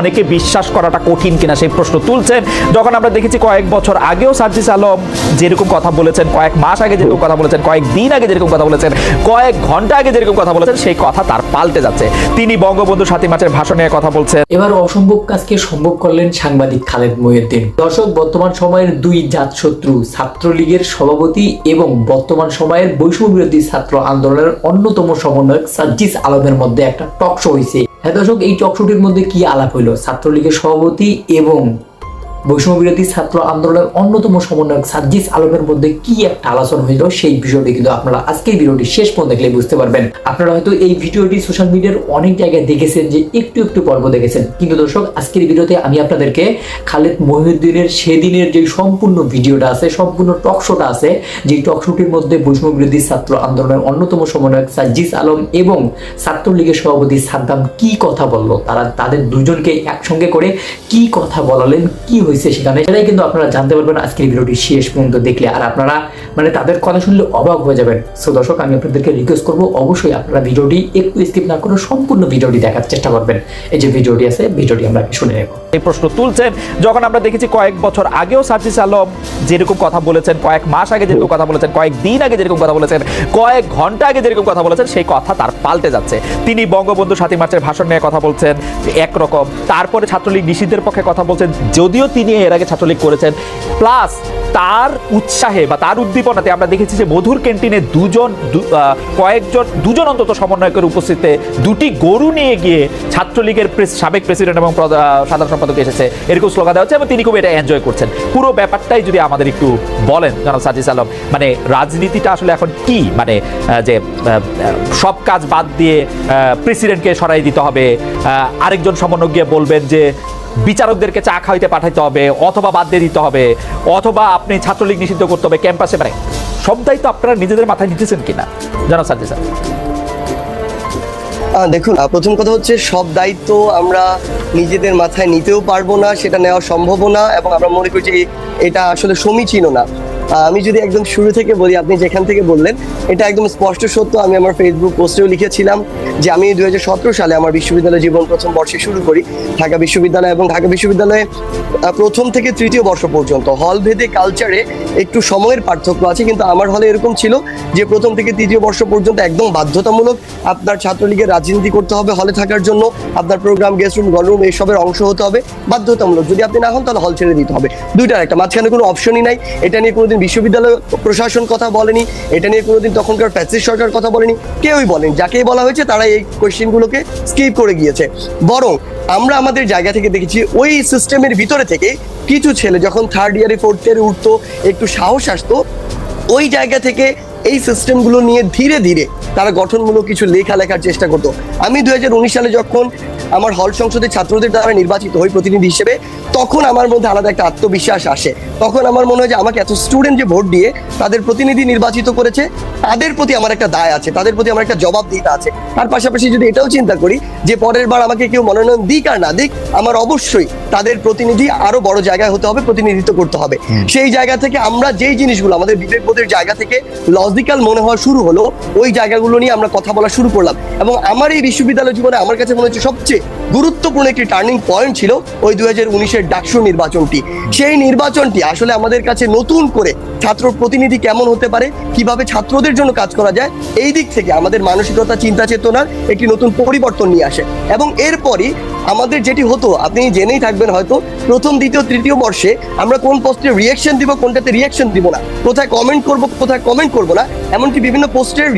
অনেকে বিশ্বাস করাটা কঠিন কিনা সেই প্রশ্ন তুলছেন। যখন আমরা দেখেছি কয়েক বছর আগেও সার্জিস আলম যেরকম কথা বলেছেন, কয়েক মাস আগে যেরকম কথা বলেছেন, কয়েক দিন আগে যেরকম কথা বলেছেন, কয়েক ঘণ্টা আগে যেরকম কথা বলেছেন, সেই কথা তার পাল্টে যাচ্ছে। তিনি বঙ্গবন্ধু সাথী মাসের ভাষণে কথা বলছেন। এবার অসম্ভব কাজকে সম্ভব করলেন সাংবাদিক খালেদ মহিউদ্দিন। দর্শক, বর্তমান সময়ের দুই জাত জাতশত্রু, ছাত্রলীগের সভাপতি এবং বর্তমান সময়ের বৈষম্য বিরোধী ছাত্র আন্দোলনের অন্যতম সমন্বয়ক সাজ্জিস আলমের মধ্যে একটা টক শো হয়েছে হ্যাঁ দর্শক এই টকশোটির মধ্যে কি আলাপ হইল? ছাত্রলীগের সভাপতি এবং বৈষম্য বিরোধী ছাত্র আন্দোলনের অন্যতম সমন্বয়ক সাজ্জিস আলমের মধ্যে কি একটা আলোচনা হয়েছিল সেই বিষয়টি কিন্তু আপনারা আজকের ভিডিওটি শেষ পর্যন্ত দেখলে বুঝতে পারবেন। আপনারা হয়তো এই ভিডিওটি সোশ্যাল মিডিয়ার অনেক জায়গায় দেখেছেন যে একটু একটু পর্ব দেখেছেন। কিন্তু দর্শক, আজকের ভিডিওতে আমি আপনাদেরকে খালেদ মহিউদ্দিনের সেদিনের যে সম্পূর্ণ ভিডিওটা আছে, সম্পূর্ণ টক শোটা আছে যে টক শোটির মধ্যে বৈষম্য বিরোধী ছাত্র আন্দোলনের অন্যতম সমন্বয়ক সাজ্জিস আলম এবং ছাত্রলীগের সভাপতি সাদ্দাম কি কথা বলল, তারা তাদের দুজনকে একসঙ্গে করে কি কথা বলালেন, কি হয়েছে সেখানে সেটাই কিন্তু আপনারা জানতে পারবেন আজকের ভিডিওটি শেষ পর্যন্ত দেখলে। আর আপনারা মানে তাদের কথা শুনলে অবাক হয়ে যাবেন। সো দর্শক, আমি আপনাদেরকে রিকোয়েস্ট করব, অবশ্যই আপনারা ভিডিওটি একটু স্কিপ না করে সম্পূর্ণ ভিডিওটি দেখার চেষ্টা করবেন। এই যে ভিডিওটি আছে, ভিডিওটি আমরা শুনে নেব। এই প্রশ্ন তুলছেন, যখন আমরা দেখেছি কয়েক বছর আগেও সার্জিস আলম যেরকম কথা বলেছেন, কয়েক মাস আগে যেরকম কথা বলেছেন, কয়েক দিন আগে যেরকম কথা বলেছেন, কয়েক ঘণ্টা আগে যেরকম কথা বলেছেন, সেই কথা তার পাল্টে যাচ্ছে। তিনি বঙ্গবন্ধু সাথী মার্চের ভাষণ নিয়ে কথা বলছেন একরকম। তারপরে ছাত্রলীগ নিষিদ্ধের পক্ষে কথা বলছেন, যদিও তিনি এর আগে ছাত্রলীগ করেছেন। প্লাস তার উৎসাহে বা তার উদ্দীপনাতে আমরা দেখেছি যে মধুর ক্যান্টিনে দুজন কয়েকজন, দুজন অন্তত সমন্বয়কের উপস্থিতিতে দুটি গরু নিয়ে গিয়ে ছাত্রলীগের সাবেক প্রেসিডেন্ট এবং সাধারণ সম্পাদক এসেছে। এরকম স্লোগান দেওয়া হচ্ছে এবং তিনি খুব এটা এনজয় করছেন। পুরো ব্যাপারটাই যদি আমাদের একটু বলেন, জনাব সাজিস আলম মানে রাজনীতিটা আসলে এখন কি? মানে যে সব কাজ বাদ দিয়ে প্রেসিডেন্টকে সরাই দিতে হবে আরেকজন সমন্বয় গিয়ে বলবেন যে বিচারকদেরকে চা খাইতে পাঠাইতে হবে, অথবা বাদ দিয়ে দিতে হবে, অথবা আপনি ছাত্রলীগ নিষিদ্ধ করতে হবে ক্যাম্পাসে মানে সব দায়িত্ব আপনারা নিজেদের মাথায় নিতেছেন কিনা? জানো সাজ্জে স্যার। দেখুন প্রথম কথা হচ্ছে সব দায়িত্ব আমরা নিজেদের মাথায় নিতেও পারব না, সেটা নেওয়া সম্ভব না, এবং আমরা মনে করি যে এটা আসলে সমীচীনও না। আমি যদি একদম শুরু থেকে বলি, আপনি যেখান থেকে বললেন, এটা একদম স্পষ্ট সত্য। আমি আমার ফেসবুক পোস্টেও লিখেছিলাম যে আমি দুই হাজার সতেরো সালে আমার বিশ্ববিদ্যালয় জীবন প্রথম বর্ষে শুরু করি। ঢাকা বিশ্ববিদ্যালয় এবং ঢাকা বিশ্ববিদ্যালয়ে প্রথম থেকে তৃতীয় বর্ষ পর্যন্ত। হল ভেদে কালচারে একটু সময়ের পার্থক্য আছে, কিন্তু আমার হলে এরকম ছিল যে প্রথম থেকে তৃতীয় বর্ষ পর্যন্ত একদম বাধ্যতামূলক আপনার ছাত্রলীগের রাজনীতি করতে হবে হলে থাকার জন্য, আপনার প্রোগ্রাম গেস্ট রুম গণরুম এসবের অংশ হতে হবে। বাধ্যতামূলক। যদি আপনি না হন, তাহলে হল ছেড়ে দিতে হবে। দুইটার একটা, মাঝখানে কোনো অপশনই নাই। এটা নিয়ে কোনোদিন বিশ্ববিদ্যালয় প্রশাসন কথা বলেনি, এটা নিয়ে কোনোদিন তখনকার ফ্যাসিস সরকার কথা বলেনি, কেউই বলেন। যাকেই বলা হয়েছে তারা এই কোয়েশ্চেনগুলোকে স্কিপ করে গিয়েছে। বরং আমরা আমাদের জায়গা থেকে দেখেছি, ওই সিস্টেমের ভিতরে থেকে কিছু ছেলে যখন থার্ড ইয়ারে ফোর্থ ইয়ারে উঠতো, একটু সাহস আসতো, ওই জায়গা থেকে এই সিস্টেমগুলো নিয়ে ধীরে ধীরে তারা গঠনমূলক কিছু লেখা লেখার চেষ্টা করতো। আমি দু সালে যখন আমার হল সংসদে ছাত্রদের দ্বারা নির্বাচিত হই প্রতিনিধি হিসেবে তখন আমার মধ্যে আলাদা একটা আত্মবিশ্বাস আসে। তখন আমার মনে হয় যে আমাকে এত স্টুডেন্ট যে ভোট দিয়ে তাদের প্রতিনিধি নির্বাচিত করেছে তাদের প্রতি আমার একটা দায় আছে তাদের প্রতি আমার একটা জবাব জবাবদিহিতা আছে। তার পাশাপাশি যদি এটাও চিন্তা করি যে পরের বার আমাকে কেউ মনোনয়ন দিক আর না দিক আমার অবশ্যই তাদের প্রতিনিধি আরও বড় জায়গায় হতে হবে প্রতিনিধিত্ব করতে হবে। সেই জায়গা থেকে আমরা যেই জিনিসগুলো আমাদের বিবেকবোধের জায়গা থেকে লজিক্যাল মনে হওয়া শুরু হলো, ওই জায়গাগুলো নিয়ে আমরা কথা বলা শুরু করলাম। এবং আমার এই বিশ্ববিদ্যালয় জীবনে আমার কাছে মনে হচ্ছে সবচেয়ে গুরুত্বপূর্ণ একটি টার্নিং পয়েন্ট ছিল ওই দু হাজার উনিশের ডাকসু নির্বাচনটি। সেই নির্বাচনটি আসলে আমাদের কাছে নতুন করে ছাত্র প্রতিনিধি কেমন হতে পারে, কীভাবে ছাত্রদের জন্য কাজ করা যায়, এই দিক থেকে আমাদের মানসিকতা, চিন্তা চেতনার একটি নতুন পরিবর্তন নিয়ে আসে। এবং এরপরই আমাদের যেটি হতো, আপনি জেনেই থাকবেন হয়তো, প্রথম, দ্বিতীয়, তৃতীয় বর্ষে আমরা কোন পোস্টে রিয়েকশন দিব, কোনটাতে রিয়েকশন দিব না। কোথায় কমেন্ট করব, কোথায় কমেন্ট করব না এমনকি বিভিন্ন পোস্টের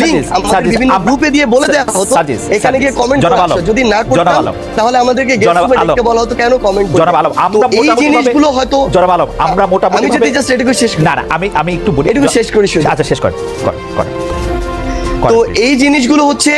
লিংক আমাদের বিভিন্ন গ্রুপে দিয়ে বলে দেওয়া হতো এখানে গিয়ে কমেন্ট যদি না করতাম তাহলে আমাদেরকে গেস্ট জনাব রুমে আলম, লিখতে বলা হতো কেন কমেন্ট জনাব আলম আমরা এই জিনিসগুলো হয়তো জনাব আলম আমরা মোটামুটি আমি যদি জাস্ট এটুকু শেষ। না না আমি আমি একটু বলি এটুকু শেষ করি। আচ্ছা শেষ কর কর কর তো এই জিনিসগুলো হচ্ছে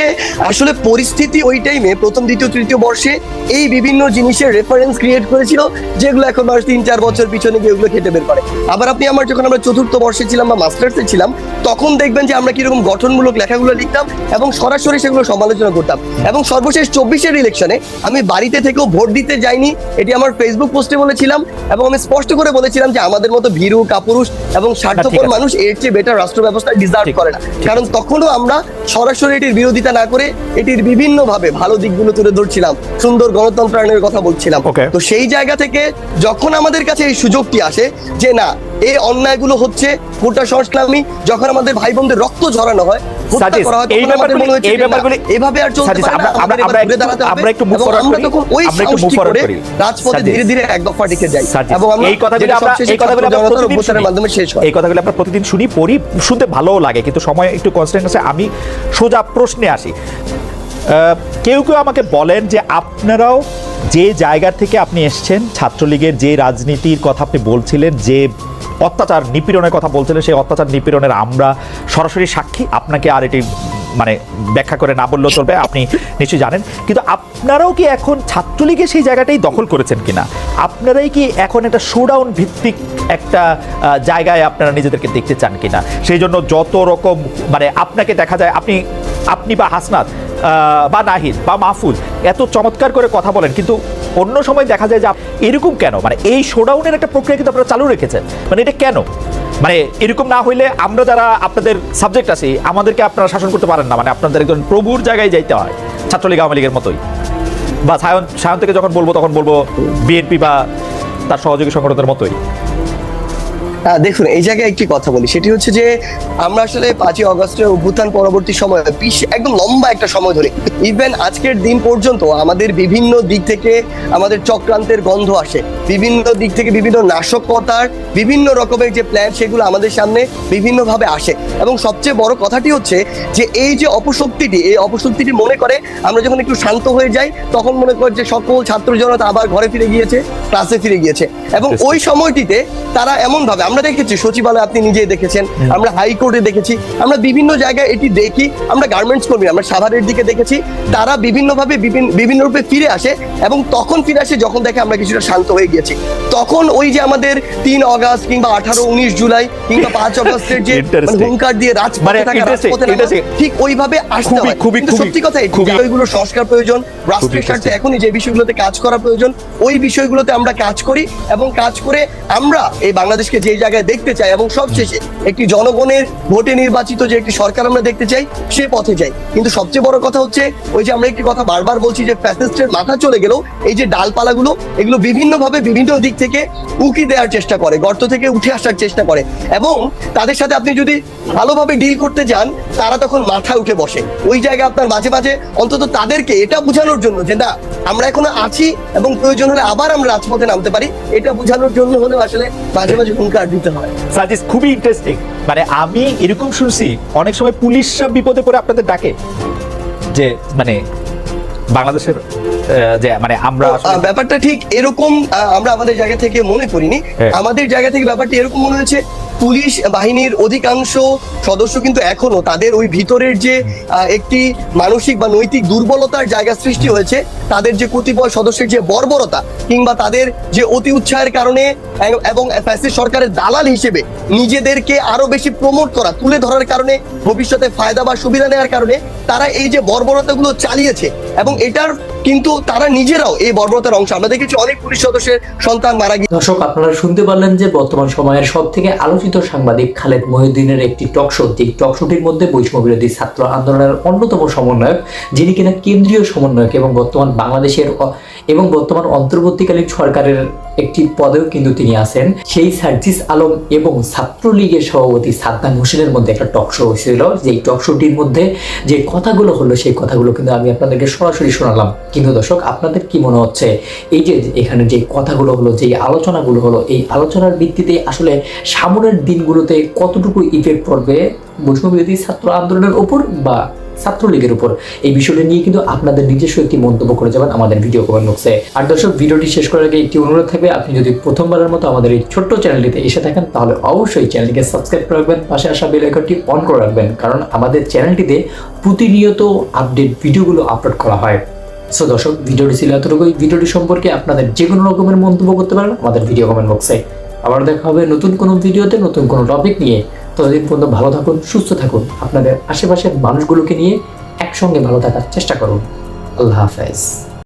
আসলে পরিস্থিতি ওই টাইমে প্রথম দ্বিতীয় তৃতীয় বর্ষে এই বিভিন্ন জিনিসের রেফারেন্স ক্রিয়েট করেছিল যেগুলো এখন মানুষ তিন চার বছর পিছনে গিয়ে ওগুলো খেটে বের করে। আবার আপনি আমার যখন আমরা চতুর্থ বর্ষে ছিলাম বা মাস্টার্সে ছিলাম তখন দেখবেন যে আমরা কীরকম গঠনমূলক লেখাগুলো লিখতাম এবং সরাসরি সেগুলো সমালোচনা করতাম। এবং সর্বশেষ চব্বিশের ইলেকশনে আমি বাড়িতে থেকেও ভোট দিতে যাইনি এটি আমার ফেসবুক পোস্টে বলেছিলাম এবং আমি স্পষ্ট করে বলেছিলাম যে আমাদের মতো ভীরু কাপুরুষ এবং স্বার্থপর আছে। মানুষ এর চেয়ে বেটার রাষ্ট্র ব্যবস্থা ডিজার্ভ করে না। কারণ তখনও আমরা আমরা সরাসরি এটির বিরোধিতা না করে এটির বিভিন্নভাবে ভালো দিকগুলো তুলে ধরছিলাম সুন্দর গণতন্ত্রায়নের কথা বলছিলাম। তো সেই জায়গা থেকে যখন আমাদের কাছে এই সুযোগটি আসে যে না এই অন্যায়গুলো হচ্ছে গোটা সংস্কৃতি যখন আমাদের ভাই বোনদের রক্ত ঝরানো হয় হত্যা সাজিদ, করা এই তখন আমাদের ব্যাপারগুলি- হয়েছে এই যে এভাবে আর চলতে পারে না, আমরা- আমরা- এবার আমরা ঘুরে একটু- দাঁড়াতে হবে। আমরা একটু move এবং forward আমরা করি। তখন ওই আমরা একটু move সাহসটি forward করে রাজপথে ধীরে ধীরে এক দফা টিকে যাই এবং এই কথাগুলি আমরা এই কথাগুলি আমরা প্রতিদিন অভ্যুত্থানের শুনি। মাধ্যমে শেষ হয় এই কথাগুলি আমরা প্রতিদিন শুনি পড়ি শুনতে ভালোও লাগে কিন্তু সময় একটু কনস্ট্যান্ট আছে আমি সোজা প্রশ্নে আসি আহ, কেউ কেউ আমাকে বলেন যে আপনারাও যে জায়গা থেকে আপনি এসছেন ছাত্রলীগের যে রাজনীতির কথা আপনি বলছিলেন যে অত্যাচার নিপীড়নের কথা বলছিলেন সেই অত্যাচার নিপীড়নের আমরা সরাসরি সাক্ষী। আপনাকে আর এটি মানে ব্যাখ্যা করে না বললেও চলবে, আপনি নিশ্চয়ই জানেন। কিন্তু আপনারাও কি এখন ছাত্রলীগের সেই জায়গাটাই দখল করেছেন কিনা? আপনারাই কি এখন একটা শোডাউন ভিত্তিক একটা জায়গায় আপনারা নিজেদেরকে দেখতে চান কিনা? সেই জন্য যত রকম মানে আপনাকে দেখা যায়, আপনি আপনি বা হাসনাত বা নাহিদ বা মাহফুজ, এত চমৎকার করে কথা বলেন, কিন্তু অন্য সময় দেখা যায় যে এরকম কেন? মানে এই শোডাউনের একটা প্রক্রিয়া কিন্তু আপনারা চালু রেখেছেন। মানে এটা কেন? মানে এরকম না হইলে আমরা যারা আপনাদের সাবজেক্ট আছি, আমাদেরকে আপনারা শাসন করতে পারেন না। মানে আপনাদের একজন প্রভুর জায়গায় যাইতে হয়, ছাত্রলীগ, আওয়ামী লীগের মতোই। বা সায়ন সায়ন থেকে যখন বলব, তখন বলব বিএনপি বা তার সহযোগী সংগঠনের মতোই। দেখুন এই জায়গায় একটি কথা বলি। সেটি হচ্ছে যে আমরা আসলে পাঁচই অগস্টের অভ্যুত্থান পরবর্তী সময় বিশ- একদম লম্বা একটা সময় ধরে ইভেন আজকের দিন পর্যন্ত আমাদের বিভিন্ন দিক থেকে আমাদের চক্রান্তের গন্ধ আসে। বিভিন্ন দিক থেকে বিভিন্ন নাশকতার বিভিন্ন রকমের যে প্ল্যান সেগুলো আমাদের সামনে বিভিন্নভাবে আসে। এবং সবচেয়ে বড় কথাটি হচ্ছে যে এই যে অপশক্তিটি এই অপশক্তিটি মনে করে আমরা যখন একটু শান্ত হয়ে যাই তখন মনে করে যে সকল ছাত্র জনতা আবার ঘরে ফিরে গিয়েছে ক্লাসে ফিরে গিয়েছে। এবং ওই সময়টিতে তারা এমন ভাবে আমরা দেখেছি সচিবালয় আপনি নিজেই দেখেছেন আমরা হাইকোর্টে দেখেছি আমরা বিভিন্ন জায়গায় এটি দেখি আমরা গার্মেন্টস কর্মী আমরা সাভারের দিকে দেখেছি তারা বিভিন্নভাবে বিভিন্ন- বিভিন্ন রূপে ফিরে আসে এবং তখন ফিরে আসে যখন দেখে আমরা কিছুটা শান্ত হয়ে গিয়েছি তখন ওই যে আমাদের তিন অগস্ট কিংবা আঠারো উনিশ জুলাই কিংবা পাঁচ অগস্টের যে মানে. হুঙ্কার দিয়ে রাজপথে মানে থাকা রাজপথে ঠিক ওইভাবে আসতে হয় খুবই, কিন্তু সত্যি কথা খুবই। ওইগুলো সংস্কার প্রয়োজন রাষ্ট্রের স্বার্থে এখনই যে বিষয়গুলোতে কাজ করা প্রয়োজন ওই বিষয়গুলোতে আমরা কাজ করি এবং কাজ করে আমরা এই বাংলাদেশকে যে জায়গায় দেখতে চাই এবং সবশেষে একটি জনগণের ভোটে নির্বাচিত যে একটি সরকার আমরা দেখতে চাই, সে পথে যাই। কিন্তু সবচেয়ে বড় কথা হচ্ছে, ওই যে আমরা একটি কথা বারবার বলছি যে ফ্যাসিস্টের মাথা চলে গেলেও এই যে ডালপালাগুলো, এগুলো বিভিন্নভাবে বিভিন্ন দিক থেকে উকি দেওয়ার চেষ্টা করে, গর্ত থেকে উঠে আসার চেষ্টা করে এবং তাদের সাথে আপনি যদি ভালোভাবে ডিল করতে যান, তারা তখন মাথায় উঠে বসে। ওই জায়গায় আপনার মাঝে মাঝে অন্তত তাদেরকে এটা বোঝানোর জন্য যে, না, আমরা এখনও আছি এবং প্রয়োজন হলে আবার আমরা রাজপথে নামতে পারি। এটা বোঝানোর জন্য হলেও আসলে মাঝে মাঝে হুঙ্কার দিতে হয়। সাজিস খুবই ইন্টারেস্টিং মানে আমি এরকম শুনছি অনেক সময় পুলিশরা বিপদে পড়ে আপনাদের ডাকে যে মানে বাংলাদেশের যে মানে আমরা ব্যাপারটা ঠিক এরকম আমরা আমাদের জায়গা থেকে মনে করিনি। হ্যাঁ। আমাদের জায়গা থেকে ব্যাপারটা এরকম মনে হয়েছে পুলিশ বাহিনীর অধিকাংশ সদস্য কিন্তু এখনও তাদের ওই ভিতরের যে একটি মানসিক বা নৈতিক দুর্বলতার জায়গা সৃষ্টি হয়েছে, তাদের যে কতিপয় সদস্যের যে বর্বরতা কিংবা তাদের যে অতি উৎসাহের কারণে এবং ফ্যাসিস্ট সরকারের দালাল হিসেবে নিজেদেরকে আরও বেশি প্রমোট করা, তুলে ধরার কারণে, ভবিষ্যতে ফায়দা বা সুবিধা নেওয়ার কারণে তারা এই যে বর্বরতাগুলো চালিয়েছে এবং এটার কিন্তু তারা নিজেরাও এই বর্বরতার অংশ। আমরা দেখেছি অনেক পুলিশ সদস্যের সন্তান মারা গিয়ে দর্শক, আপনারা শুনতে পারলেন যে বর্তমান সময়ের সব থেকে আলোচিত সাংবাদিক খালেদ মহিউদ্দিনের একটি টক শো। যে টক মধ্যে বৈষম্য বিরোধী ছাত্র আন্দোলনের অন্যতম সমন্বয়ক, যিনি কিনা কেন্দ্রীয় সমন্বয়ক এবং বর্তমান বাংলাদেশের, এবং বর্তমান অন্তর্বর্তীকালীন সরকারের একটি পদেও কিন্তু তিনি আছেন। সেই সার্জিস আলম এবং ছাত্রলীগের সভাপতি সাদ্দাম হোসেনের মধ্যে একটা টক শো হয়েছিল। যে টক শোটির মধ্যে যে কথাগুলো হলো, সেই কথাগুলো কিন্তু আমি আপনাদেরকে সরাসরি শোনালাম। কিন্তু দর্শক, আপনাদের কি মনে হচ্ছে? এই যে এখানে যে কথাগুলো হলো যে আলোচনাগুলো হলো, এই আলোচনার ভিত্তিতে আসলে সামনের দিনগুলোতে কতটুকু ইফেক্ট পড়বে? বৈষ্ণববিরোধী ছাত্র আন্দোলনের উপর বা ছাত্রলীগের উপর। এই বিষয়টা নিয়ে কিন্তু আপনাদের নিজস্ব একটি মন্তব্য করে যাবেন আমাদের ভিডিও কমেন্ট বক্সে। আর দর্শক, ভিডিওটি শেষ করার আগে একটি অনুরোধ থাকবে, আপনি যদি প্রথমবারের মতো আমাদের এই ছোট্ট চ্যানেলটিতে এসে থাকেন, তাহলে অবশ্যই চ্যানেলটিকে সাবস্ক্রাইব করে রাখবেন, পাশে আসা বেল আইকনটি অন করে রাখবেন, কারণ আমাদের চ্যানেলটিতে প্রতিনিয়ত আপডেট ভিডিওগুলো আপলোড করা হয়। সো দর্শক, ভিডিওটি ছিল এতটুকুই। ভিডিওটি সম্পর্কে আপনাদের যে কোনো রকমের মন্তব্য করতে পারেন আমাদের ভিডিও কমেন্ট বক্সে। আবার দেখা হবে নতুন কোনো ভিডিওতে নতুন কোনো টপিক নিয়ে। ততদিন পর্যন্ত ভালো থাকুন, সুস্থ থাকুন। আপনাদের আশেপাশের মানুষগুলোকে নিয়ে একসঙ্গে ভালো থাকার চেষ্টা করুন। আল্লাহ হাফেজ।